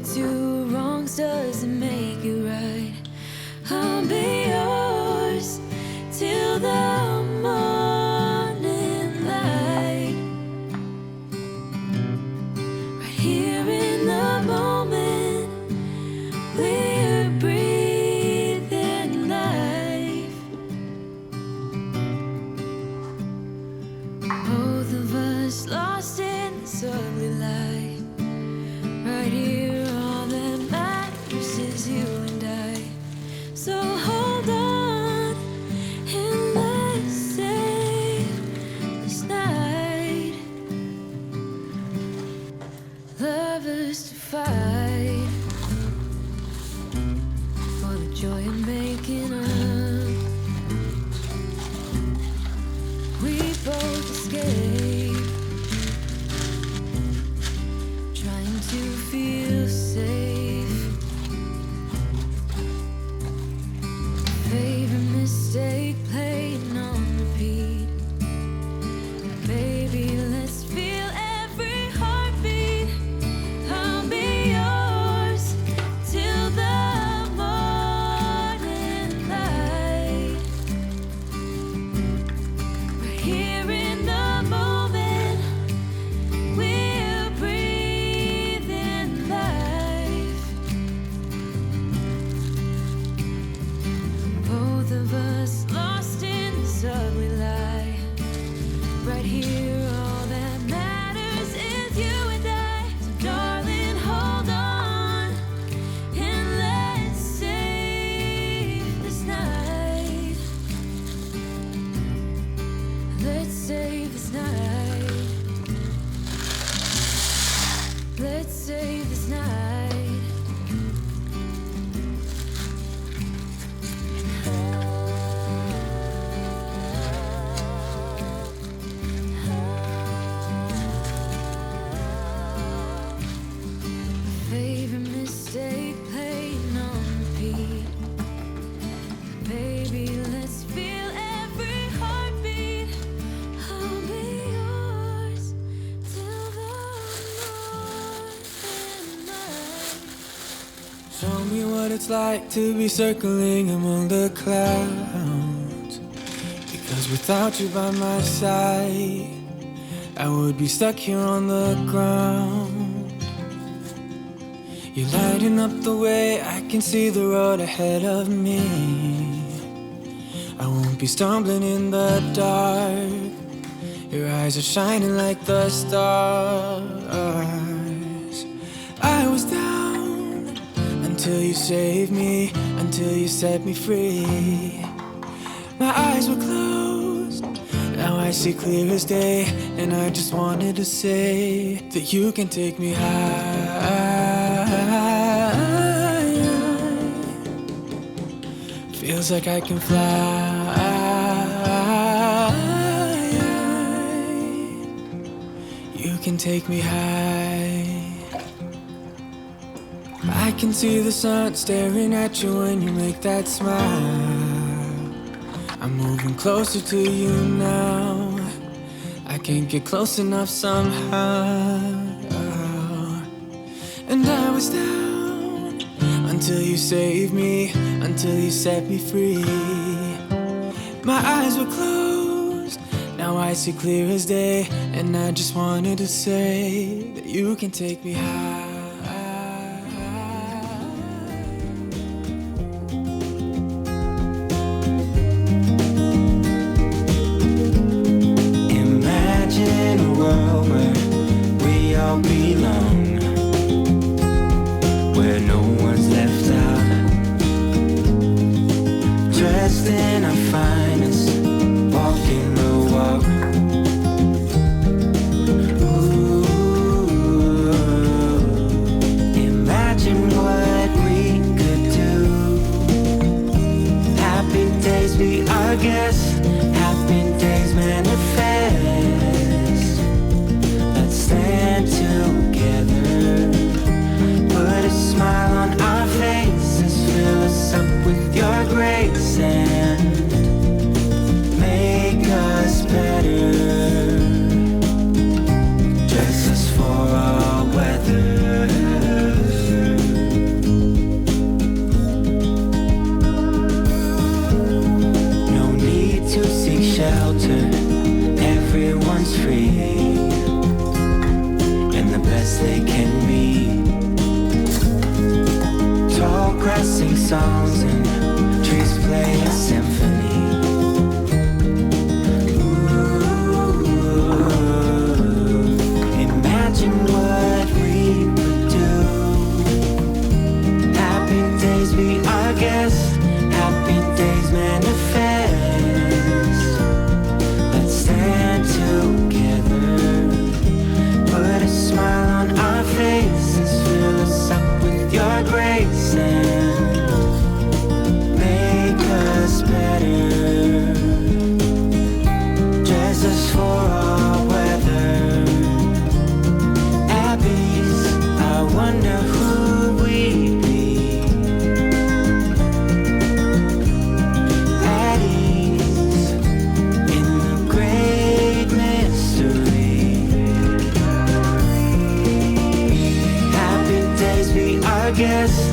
two wrongs doesn't make it right. I'll be yours till the Let's save this night. Favorite Show me what it's like to be circling among the clouds. Because without you by my side, I would be stuck here on the ground. You're lighting up the way, I can see the road ahead of me. I won't be stumbling in the dark. Your eyes are shining like the stars. I was down until you saved me, until you set me free. My eyes were closed, now I see clear as day, and I just wanted to say that you can take me high. Feels like I can fly. You can take me high. I can see the sun staring at you when you make that smile. I'm moving closer to you now. I can't get close enough somehow. And I was down until you saved me, until you set me free. My eyes were closed, now I see clear as day. And I just wanted to say that you can take me high. Dressed in our finest, walking the walk. Ooh, imagine what we could do. Happy days be our. Happy days manifest. Let's stand together. Put a smile on our faces. Fill us up with guess